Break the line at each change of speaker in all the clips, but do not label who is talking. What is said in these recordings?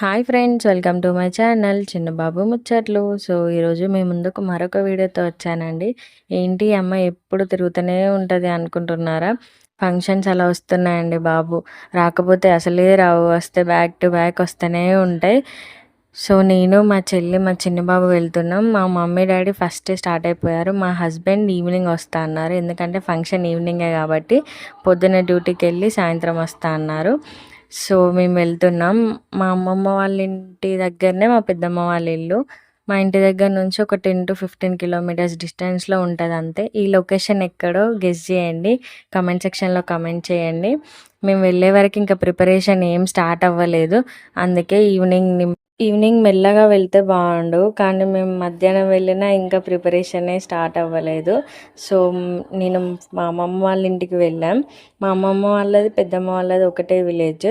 Hi friends welcome to my channel Chinnababu ముచ్చట్లు. So ఈరోజు మీ ముందుకు మరొక వీడియోతో వచ్చానండి. ఏంటి అమ్మ ఎప్పుడు తిరుగుతూనే ఉంటుంది అనుకుంటున్నారా? ఫంక్షన్స్ అలా వస్తున్నాయండి బాబు. రాకపోతే అసలే రావు వస్తే బ్యాక్ టు బ్యాక్ వస్తూనే ఉంటాయి. సో నేను మా చెల్లి మా చిన్న బాబు వెళ్తున్నాం. మా మమ్మీ డాడీ ఫస్ట్ స్టార్ట్ అయిపోయారు. మా హస్బెండ్ ఈవినింగ్ వస్తా అన్నారు. ఎందుకంటే ఫంక్షన్ ఈవినింగే కాబట్టి పొద్దున్న డ్యూటీకి వెళ్ళి సాయంత్రం వస్తా అన్నారు. సో మేము వెళ్తున్నాం. మా అమ్మమ్మ వాళ్ళ ఇంటి దగ్గరనే మా పెద్దమ్మ వాళ్ళ ఇల్లు. మా ఇంటి దగ్గర నుంచి ఒక టెన్ టు ఫిఫ్టీన్ కిలోమీటర్స్ డిస్టెన్స్లో ఉంటుంది అంతే. ఈ లొకేషన్ ఎక్కడో గెస్ చేయండి. కమెంట్ సెక్షన్లో కమెంట్ చేయండి. మేము వెళ్ళే వరకు ఇంకా ప్రిపరేషన్ ఏం స్టార్ట్ అవ్వలేదు. అందుకే ఈవినింగ్ ఈవినింగ్ మెల్లగా వెళ్తే బాగుండు. కానీ మేము మధ్యాహ్నం వెళ్ళినా ఇంకా ప్రిపరేషనే స్టార్ట్ అవ్వలేదు. సో నేను మా అమ్మమ్మ వాళ్ళ ఇంటికి వెళ్ళాం. మా అమ్మమ్మ వాళ్ళది పెద్దమ్మ వాళ్ళది ఒకటే విలేజ్.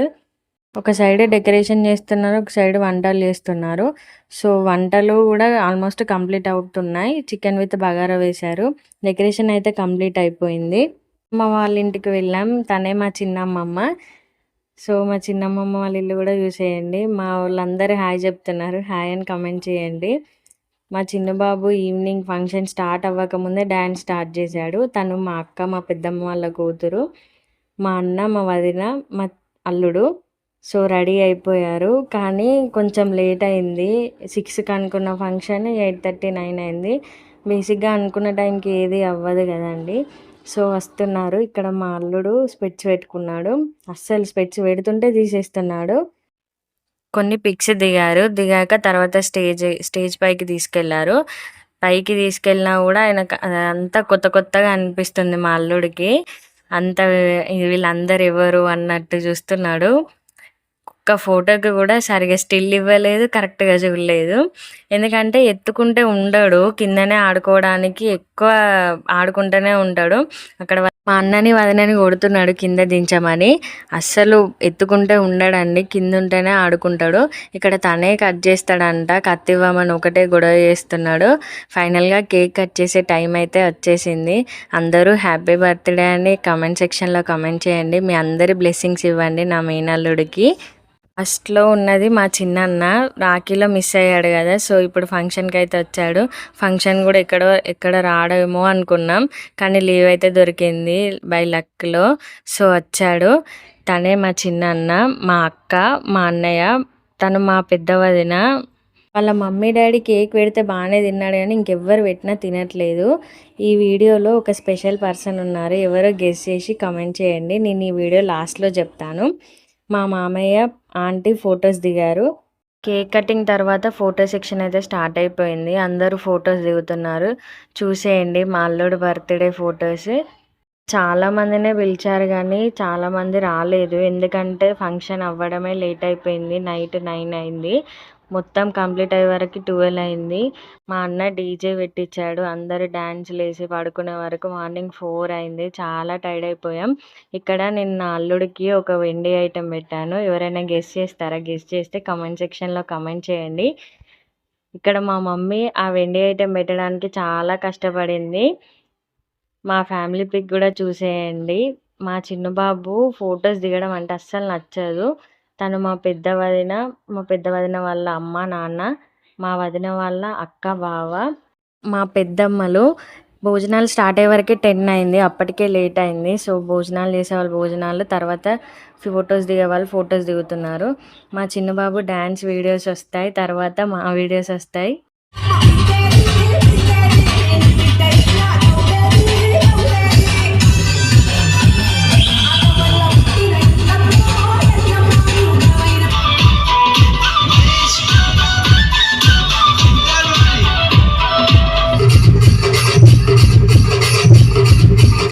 ఒక సైడ్ డెకరేషన్ చేస్తున్నారు ఒక సైడ్ వంటలు చేస్తున్నారు. సో వంటలు కూడా ఆల్మోస్ట్ కంప్లీట్ అవుతున్నాయి. చికెన్ విత్ బగారా వేశారు. డెకరేషన్ అయితే కంప్లీట్ అయిపోయింది. అమ్మ వాళ్ళ ఇంటికి వెళ్ళాం. తనే మా చిన్నమ్మమ్మ. సో మా చిన్నమ్మమ్మ వాళ్ళ ఇల్లు కూడా చూసేయండి. మా వాళ్ళందరూ హాయ్ చెప్తున్నారు. హాయ్ అని కమెంట్ చేయండి. మా చిన్నబాబు ఈవినింగ్ ఫంక్షన్ స్టార్ట్ అవ్వకముందే డ్యాన్స్ స్టార్ట్ చేశాడు. తను మా అక్క మా పెద్దమ్మ వాళ్ళ కూతురు మా అన్న మా వదిన మా అల్లుడు. సో రెడీ అయిపోయారు. కానీ కొంచెం లేట్ అయింది. సిక్స్కి అనుకున్న ఫంక్షన్ ఎయిట్ థర్టీ నైన్ అయింది. బేసిక్గా అనుకున్న టైంకి ఏది అవ్వదు కదండి. సో వస్తున్నారు. ఇక్కడ మా అల్లుడు స్పెట్స్ పెట్టుకున్నాడు. అస్సలు స్పెట్స్ పెడుతుంటే తీసేస్తున్నాడు. కొన్ని పిక్స్ దిగారు. దిగాక తర్వాత స్టేజ్ స్టేజ్ పైకి తీసుకెళ్ళారు. పైకి తీసుకెళ్ళినా కూడా ఆయన అంతా కొత్త కొత్తగా అనిపిస్తుంది మా అల్లుడికి. అంత వీళ్ళందరు ఎవరు అన్నట్టు చూస్తున్నాడు. ఒక్క ఫోటోకి కూడా సరిగా స్టిల్ ఇవ్వలేదు కరెక్ట్గా చూడలేదు. ఎందుకంటే ఎత్తుకుంటే ఉండడు కిందనే ఆడుకోవడానికి ఎక్కువ ఆడుకుంటూనే ఉంటాడు. అక్కడ మా అన్నని వదనని కొడుతున్నాడు కింద దించమని. అస్సలు ఎత్తుకుంటే ఉండడండి కింద ఉంటేనే ఆడుకుంటాడు. ఇక్కడ తనే కట్ చేస్తాడంట కత్తి ఇవ్వమని ఒకటే గొడవ చేస్తున్నాడు. ఫైనల్గా కేక్ కట్ చేసే టైం అయితే వచ్చేసింది. అందరూ హ్యాపీ బర్త్డే అని కమెంట్ సెక్షన్లో కమెంట్ చేయండి. మీ అందరి బ్లెస్సింగ్స్ ఇవ్వండి నా మేనల్లుడికి. ఫస్ట్లో ఉన్నది మా చిన్నన్న. రాఖీలో మిస్ అయ్యాడు కదా సో ఇప్పుడు ఫంక్షన్కి అయితే వచ్చాడు. ఫంక్షన్ కూడా ఎక్కడ ఎక్కడ రాడేమో అనుకున్నాం కానీ లీవ్ అయితే దొరికింది బై లక్లో. సో వచ్చాడు. తనే మా చిన్నన్న మా అక్క మా అన్నయ్య తను మా పెద్ద వదిన వాళ్ళ మమ్మీ డాడీ కేక్ పెడితే బాగానే తిన్నాడు కానీ ఇంకెవ్వరు పెట్టినా తినట్లేదు. ఈ వీడియోలో ఒక స్పెషల్ పర్సన్ ఉన్నారు. ఎవరో గెస్ చేసి కమెంట్ చేయండి. నేను ఈ వీడియో లాస్ట్లో చెప్తాను. మా మామయ్య ఆంటీ ఫొటోస్ దిగారు. కేక్ కటింగ్ తర్వాత ఫోటో సెక్షన్ అయితే స్టార్ట్ అయిపోయింది. అందరూ ఫొటోస్ దిగుతున్నారు. చూసేయండి మా అల్లుడు బర్త్డే ఫొటోస్. చాలామందినే పిలిచారు కానీ చాలామంది రాలేదు. ఎందుకంటే ఫంక్షన్ అవ్వడమే లేట్ అయిపోయింది. నైట్ నైన్ అయింది. మొత్తం కంప్లీట్ అయ్యే వరకు ట్వెల్వ్ అయింది. మా అన్న డీజే పెట్టించాడు. అందరు డ్యాన్సులు వేసి పడుకునే వరకు మార్నింగ్ ఫోర్ అయింది. చాలా టైర్డ్ అయిపోయాం. ఇక్కడ నేను నా అల్లుడికి ఒక వెండి ఐటెం పెట్టాను. ఎవరైనా గెస్ట్ చేస్తారా? గెస్ట్ చేస్తే కమెంట్ సెక్షన్లో కమెంట్ చేయండి. ఇక్కడ మా మమ్మీ ఆ వెండి ఐటెం పెట్టడానికి చాలా కష్టపడింది. మా ఫ్యామిలీ పిక్ కూడా చూసేయండి. మా చిన్న బాబు ఫొటోస్ దిగడం అంటే అస్సలు నచ్చదు. తను మా పెద్ద వదిన మా పెద్ద వదిన వాళ్ళ అమ్మ నాన్న మా వదిన వాళ్ళ అక్క బావ మా పెద్దమ్మలు భోజనాలు స్టార్ట్ అయ్యే వరకే టెన్ అయింది. అప్పటికే లేట్ అయింది. సో భోజనాలు చేసేవాళ్ళు భోజనాలు. తర్వాత ఫొటోస్ దిగేవాళ్ళు ఫొటోస్ దిగుతున్నారు. మా చిన్నబాబు డ్యాన్స్ వీడియోస్ వస్తాయి. తర్వాత మా వీడియోస్ వస్తాయి.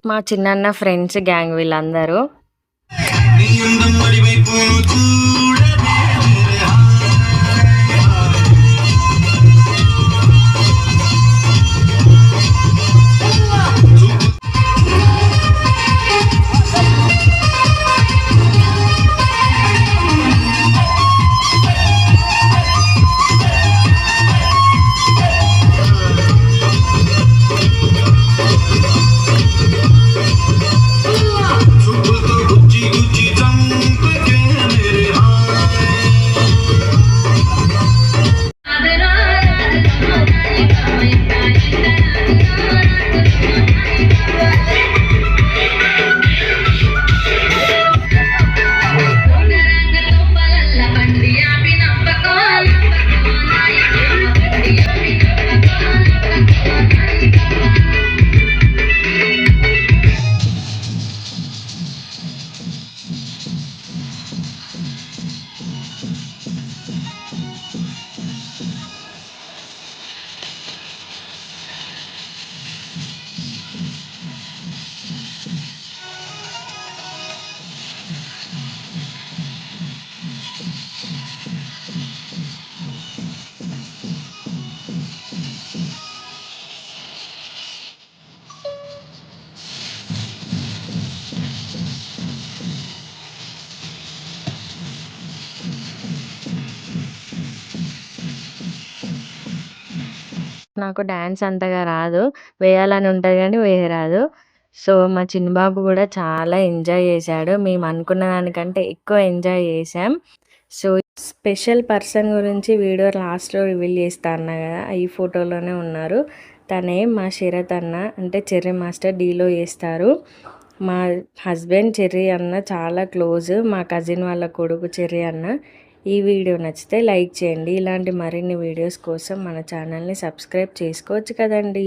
మా చిన్నన్న ఫ్రెండ్స్ గ్యాంగ్ వీళ్ళందరూ. నాకు డ్యాన్స్ అంతగా రాదు. వేయాలని ఉంటుంది కానీ వేయరాదు. సో, మా చిన్న బాబు కూడా చాలా ఎంజాయ్ చేశాడు. మేము అనుకున్న దానికంటే ఎక్కువ ఎంజాయ్ చేశాం. సో, స్పెషల్ పర్సన్ గురించి వీడియో లాస్ట్‌లో రివీల్ చేస్తా అన్నా కదా ఈ ఫోటోలోనే ఉన్నారు. తనే మా శరత్ అన్న. అంటే చెర్రీ మాస్టర్ డీలో చేస్తారు. మా హస్బెండ్ చెర్రీ అన్న చాలా క్లోజ్. మా కజిన్ వాళ్ళ కొడుకు చెర్రీ అన్న. ఈ వీడియో నచ్చితే లైక్ చేయండి. ఇలాంటి మరిన్ని వీడియోస్ కోసం మన ఛానల్‌ని సబ్స్క్రైబ్ చేసుకోవచ్చు కదండీ!